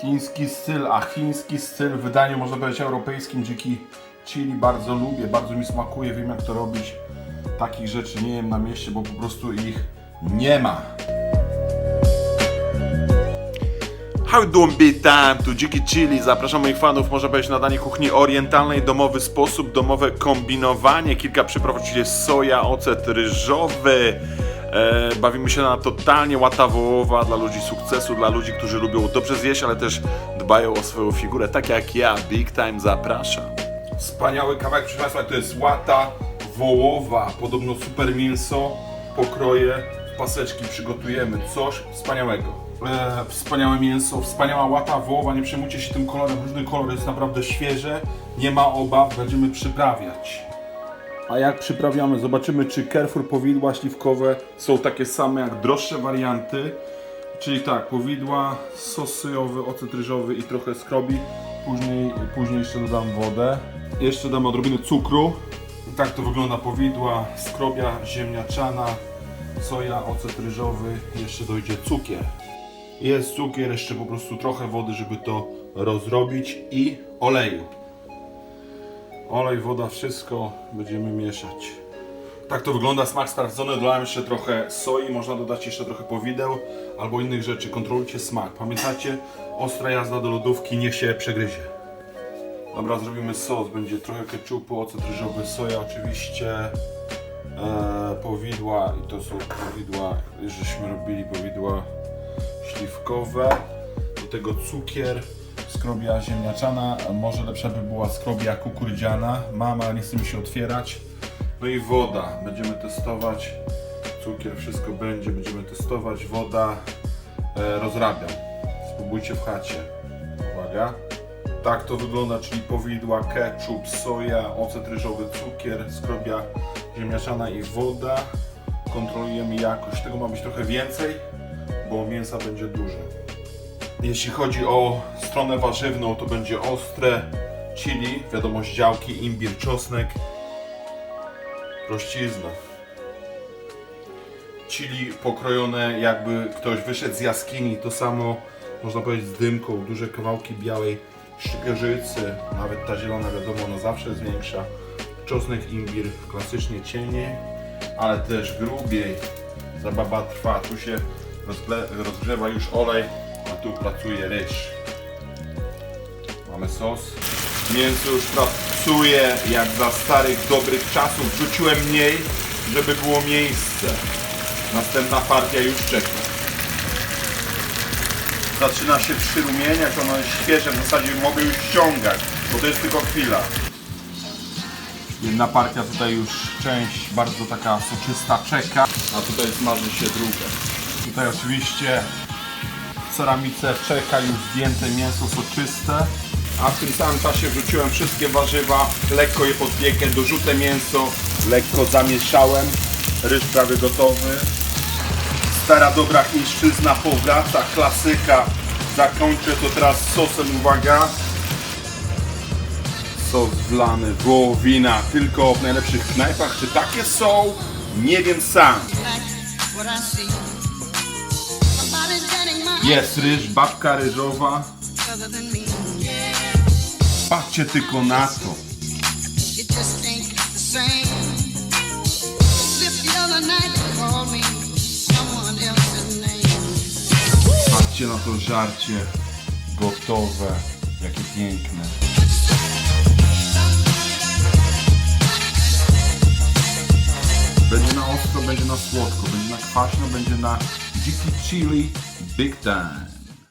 Chiński styl, a chiński styl w wydaniu można powiedzieć europejskim dziki chili bardzo lubię, bardzo mi smakuje, wiem jak to robić. Takich rzeczy nie jem na mieście, bo po prostu ich nie ma. How you doing big time? Tu Dziki Chili. Zapraszam moich fanów, może być na danie kuchni orientalnej, domowy sposób, domowe kombinowanie, kilka przypraw, oczywiście soja, ocet ryżowy. E, bawimy się na totalnie łata wołowa dla ludzi sukcesu, dla ludzi, którzy lubią dobrze zjeść, ale też dbają o swoją figurę, tak jak ja. Big time zapraszam. Wspaniały kawałek, proszę Państwa, to jest łata wołowa, podobno super mięso, pokroje, paseczki przygotujemy, coś wspaniałego. E, wspaniałe mięso, wspaniała łata wołowa, nie przejmujcie się tym kolorem, różny kolor jest naprawdę świeże, nie ma obaw, będziemy przyprawiać. A jak przyprawiamy? Zobaczymy, czy Carrefour powidła śliwkowe są takie same jak droższe warianty. Czyli tak, powidła, sos sojowy, ocet ryżowy i trochę skrobi. Później, później jeszcze dodam wodę. Jeszcze dam odrobinę cukru. Tak to wygląda powidła, skrobia ziemniaczana, soja, ocet ryżowy. Jeszcze dojdzie cukier. Jest cukier, jeszcze po prostu trochę wody, żeby to rozrobić i oleju. Olej, woda, wszystko będziemy mieszać. Tak to wygląda, smak sprawdzony. Dodałem jeszcze trochę soi, można dodać jeszcze trochę powideł albo innych rzeczy. Kontrolujcie smak. Pamiętacie, ostra jazda do lodówki, niech się przegryzie. Dobra, zrobimy sos. Będzie trochę keczupu, ocet ryżowy, soja oczywiście, e, powidła i to są powidła, żeśmy robili powidła śliwkowe. Do tego cukier, skrobia ziemniaczana, może lepsza by była skrobia kukurydziana. Mam, ale nie chce mi się otwierać. No i woda, będziemy testować. Cukier, wszystko będzie, będziemy testować. Woda, e, rozrabiam. Spróbujcie w chacie. Uwaga. Tak to wygląda, czyli powidła, ketchup, soja, ocet ryżowy, cukier, skrobia ziemniaczana i woda. Kontrolujemy jakość. Tego ma być trochę więcej, bo mięsa będzie dużo. Jeśli chodzi o stronę warzywną, to będzie ostre chili, wiadomo z działki, imbir, czosnek, prościzna. Chili pokrojone jakby ktoś wyszedł z jaskini, to samo można powiedzieć z dymką, duże kawałki białej szczypiorzycy, nawet ta zielona wiadomo, ona zawsze jest większa. Czosnek, imbir klasycznie cieniej, ale też grubiej. Zabawa trwa, tu się rozgrzewa już olej, a tu pracuje ryż. Mamy sos. Mięso już pracuje jak za starych, dobrych czasów. Wrzuciłem mniej, żeby było miejsce. Następna partia już czeka. Zaczyna się przyrumieniać, ono jest świeże, w zasadzie mogę już ściągać, bo to jest tylko chwila. Jedna partia tutaj już część bardzo taka soczysta czeka, a tutaj smaży się druga. Tutaj oczywiście ceramice czeka już zdjęte mięso soczyste, a w tym samym czasie wrzuciłem wszystkie warzywa, lekko je pod piekę, dorzucę mięso, lekko zamieszałem, ryż prawie gotowy. Stara dobra chińszczyzna powraca, klasyka. Zakończę to teraz sosem, uwaga. Sos wlany, wołowina, tylko w najlepszych knajpach. Czy takie są? Nie wiem sam. Jest ryż, babka ryżowa. Patrzcie tylko na to. Patrzcie na to żarcie. Gotowe. Jakie piękne. Będzie na ostro, będzie na słodko, będzie na kwaśno, będzie na dziki chili big time.